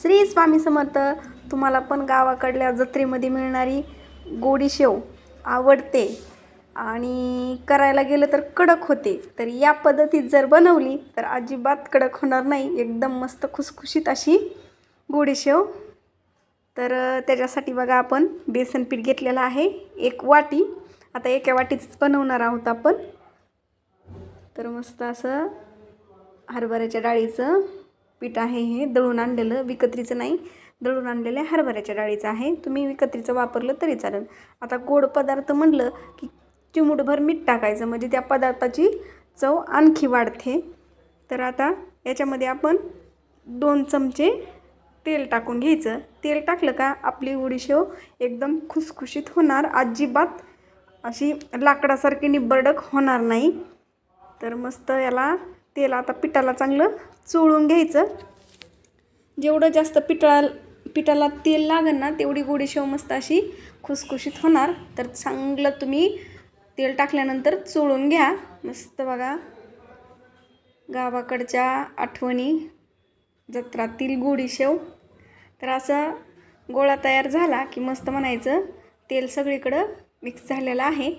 श्री स्वामी समर्थ तुम्हाला पण गावाकडल्या जत्रेमध्ये मिळणारी गोडी शेव आवडते. आणि करायला गेलं तर कडक होते. तर या पद्धतीत जर बनवली तर अजिबात कडक होणार नाही. एकदम मस्त खुसखुशीत अशी गोडी शेव. तर त्याच्यासाठी बघा आपण बेसन पीठ घेतलेलं आहे एक वाटी. आता एका वाटीच बनवणार आहोत आपण. तर मस्त असं हरभऱ्याच्या डाळीचं पीठ आहे हे. दळून आणलेलं विकत्रीचं नाही. दळून आणलेल्या हरभऱ्याच्या डाळीचं आहे. तुम्ही विकत्रीचं वापरलं तरी चालेल. आता गोड पदार्थ म्हणलं की चिमूटभर मीठ टाकायचं. म्हणजे त्या पदार्थाची चव आणखी वाढते. तर आता याच्यामध्ये आपण दोन चमचे तेल टाकून घ्यायचं. तेल टाकलं का आपली उडीशेव एकदम खुसखुशीत होणार. अजिबात अशी लाकडासारखी निबरडक होणार नाही. तर मस्त याला तेल आता पिठाला चांगलं चोळून घ्यायचं. जेवढं जास्त पिठळा पिठाला तेल लागेल ना तेवढी गोडी शेव मस्त अशी खुसखुशीत होणार. तर चांगलं तुम्ही तेल टाकल्यानंतर चोळून घ्या. मस्त बघा. गावाकडच्या आठवणी जत्रातील गोडीशेव तर असं गोळा तयार झाला की मस्त म्हणायचं तेल सगळीकडं मिक्स झालेलं आहे.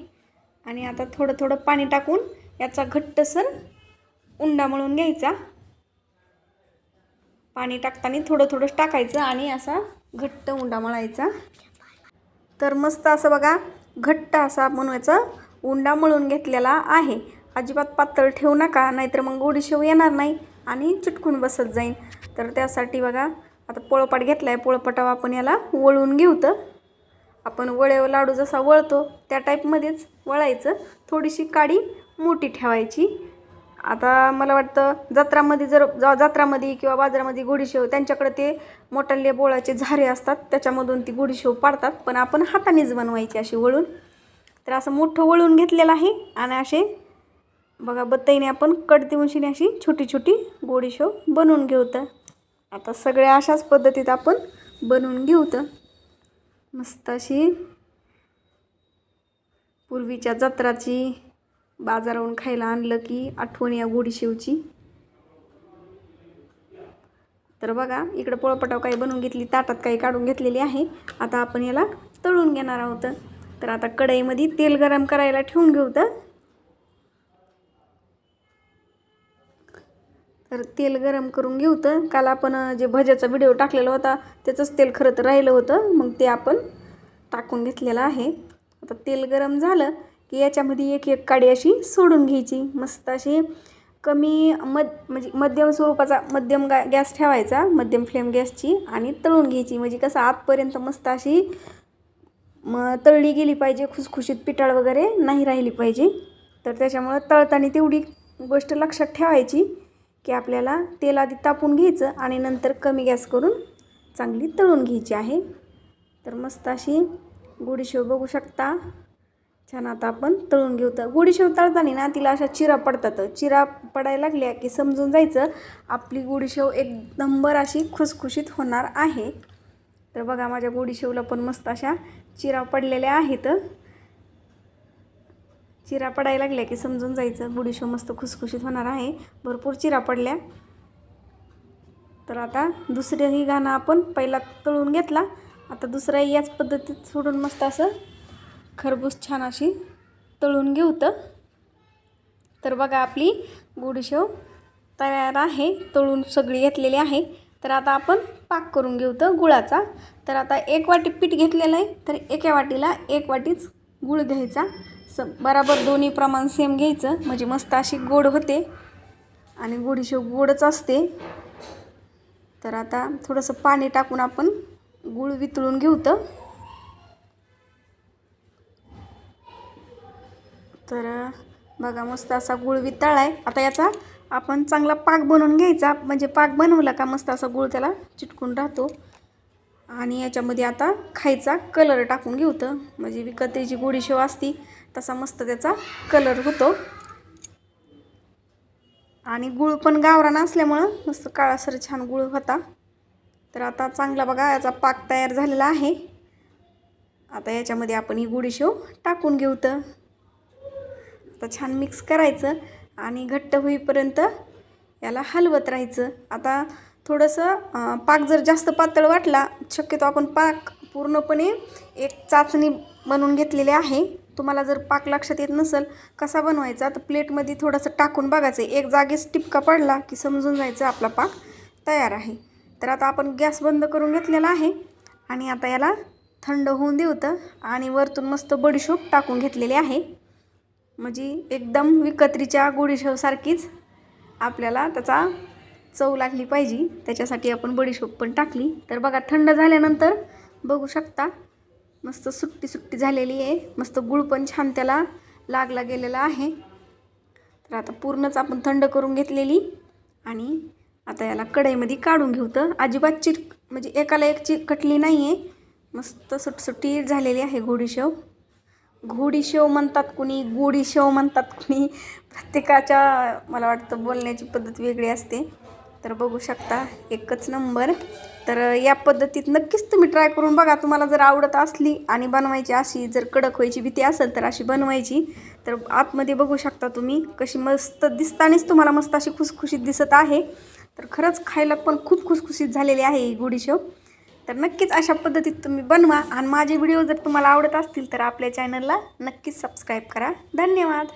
आणि आता थोडं थोडं पाणी टाकून याचा घट्टसर उंडा मळून घ्यायचा. पाणी टाकताना थोडं थोडंच टाकायचं आणि असा घट्ट उंडा मळायचा. तर मस्त असं बघा घट्ट असा बनवायचा उंडा मळून घेतलेला आहे. अजिबात पातळ ठेवू नका नाहीतर मग गोडीशेव येणार नाही आणि चिटकून बसत जाईल तर त्यासाठी बघा आता पोळपाट घेतला आहे पोळपाटावर आपण याला वळून घेऊ तर. आपण वळेव लाडू जसा वळतो त्या टाईपमध्येच वळायचं. थोडीशी काडी मोठी ठेवायची. आता मला वाटतं जत्रामध्ये जर जा जत्रामध्ये किंवा बाजारामध्ये गोडीशेव त्यांच्याकडे ते मोठाले बोळाचे झारे असतात त्याच्यामधून ती गोडीशेव पाडतात. पण आपण हातानेच बनवायची अशी वळून. तर असं मोठं वळून घेतलेलं आहे आणि असे बघा बत्ताईने आपण कट देऊनशीने अशी छोटी छोटी गोडीशेव बनवून घेऊ तर. आता सगळ्या अशाच पद्धतीत आपण बनवून घेऊ तर. मस्त अशी पूर्वीच्या जत्राची बाजारावरून खायला आणलं की आठवण या गोडीशेवची. तर बघा इकडं पोळपटाव काही बनवून घेतली ताटात काही काढून घेतलेली आहे. आता आपण याला तळून घेणार आहोत. तर आता कढईमध्ये तेल गरम करायला ठेवून घेऊ तर. तेल गरम करून घेऊ तर. काल आपण जे भज्याचा व्हिडिओ टाकलेला होता त्याचंच तेल खरं तर राहिलं होतं. मग ते आपण टाकून घेतलेलं आहे. आता तेल गरम झालं की याच्यामध्ये एक एक काडी अशी सोडून घ्यायची. मस्त अशी कमी मध म्हणजे मध्यम स्वरूपाचा मध्यम गा गॅस ठेवायचा मध्यम फ्लेम गॅसची आणि तळून घ्यायची. म्हणजे कसं आतपर्यंत मस्त अशी मग तळली गेली पाहिजे खुसखुशीत पिटाळ वगैरे नाही राहिली पाहिजे. तर त्याच्यामुळं तळताना तेवढी गोष्ट लक्षात ठेवायची की आपल्याला तेल आधी तापून घ्यायचं आणि नंतर कमी गॅस करून चांगली तळून घ्यायची आहे. तर मस्त अशी गुडीशेव बघू शकता. छान आता आपण तळून घेऊ. तर गुढीशेव तळताना ना तिला अशा चिरा पडतात. चिरा पडायला लागल्या की समजून जायचं आपली गुढीशेव एक नंबर अशी खुसखुशीत होणार आहे. तर बघा माझ्या गुढीशेवला पण मस्त अशा चिरा पडलेल्या आहेत. चिरा पडायला लागल्या की समजून जायचं गुढीशेव मस्त खुसखुशीत होणार आहे. भरपूर चिरा पडल्या. तर आता दुसरंही गाणं आपण पहिला तळून घेतला. आता दुसराही याच पद्धतीत सोडून मस्त असं खरबूज छान अशी तळून घेऊ तर बघा आपली गुडशेव तयार आहे. तळून सगळी घेतलेली आहे. तर आता आपण पाक करून घेऊ तर गुळाचा. तर आता एक वाटी पीठ घेतलेलं आहे. तर एका वाटीला एक वाटीच गुळ घ्यायचा. स बराबर दोन्ही प्रमाण सेम घ्यायचं. म्हणजे मस्त अशी गोड होते. आणि गोडीशेव गोडच असते. तर आता थोडंसं पाणी टाकून आपण गुळ वितळून घेऊ तर तर बघा मस्त असा गुळ वितळला आहे आता याचा आपण चांगला पाक बनवून घ्यायचा. म्हणजे पाक बनवला का मस्त असा गुळ त्याला चिटकून राहतो. आणि याच्यामध्ये आता खायचा कलर टाकून घेऊ तर. म्हणजे विकत्रीची गोडी शेव असती तसा मस्त त्याचा कलर होतो. आणि गुळ पण गावरान असल्यामुळं मस्त काळासर छान गुळ होता. तर आता चांगला बघा याचा पाक तयार झालेला आहे. आता याच्यामध्ये आपण ही गुडीशेव टाकून घेऊ तर. आता छान मिक्स करायचं आणि घट्ट होईपर्यंत याला हलवत राहायचं. आता थोडंसं पाक जर जास्त पातळ वाटला शक्यतो आपण पाक पूर्णपणे एक चाचणी बनवून घेतलेली आहे. तुम्हाला जर पाक लक्षात येत नसेल कसा बनवायचा? तर प्लेटमध्ये थोडंसं टाकून बघायचं. एक जागेच टिपका पडला की समजून जायचं आपला पाक तयार आहे. तर आता आपण गॅस बंद करून घेतलेला आहे आणि आता याला थंड होऊन देवतं आणि वरतून मस्त बडीशोप टाकून घेतलेली आहे. म्हणजे एकदम विकत्रीच्या गोडीशेवसारखीच आपल्याला त्याचा चव लागली पाहिजे. त्याच्यासाठी आपण बडीशोप पण टाकली. तर बघा थंड झाल्यानंतर बघू शकता मस्त सुट्टी सुट्टी झालेली आहे. मस्त गुळ पण छान त्याला लागला गेलेला आहे. तर आता पूर्णच आपण थंड करून घेतलेली आणि आता याला कढईमध्ये काढून घेऊ. तर अजिबात चिर म्हणजे एकाला एक चिरकटली नाही आहे मस्त सुटसुटीत झालेली आहे घोडीशेव घोडीशेव म्हणतात कुणी गोडीशेव म्हणतात कुणी. प्रत्येकाच्या मला वाटतं बोलण्याची पद्धत वेगळी असते. तर बघू शकता एकच नंबर. तर या पद्धतीत नक्कीच तुम्ही ट्राय करून बघा. तुम्हाला जर आवडत असली आणि बनवायची अशी जर कडक व्हायची भीती असेल तर अशी बनवायची. तर आतमध्ये बघू शकता तुम्ही कशी मस्त दिसतानीच तुम्हाला मस्त अशी खुसखुशीत दिसत आहे. तर खरंच खायला पण खूप खुसखुशीत झालेली आहे ही गोडीशेव तर नक्कीच अशा पद्धतीत तुम्ही बनवा. आणि माझे व्हिडिओ जर तुम्हाला आवडत असतील तर आपल्या चॅनलला नक्कीच सबस्क्राईब करा. धन्यवाद.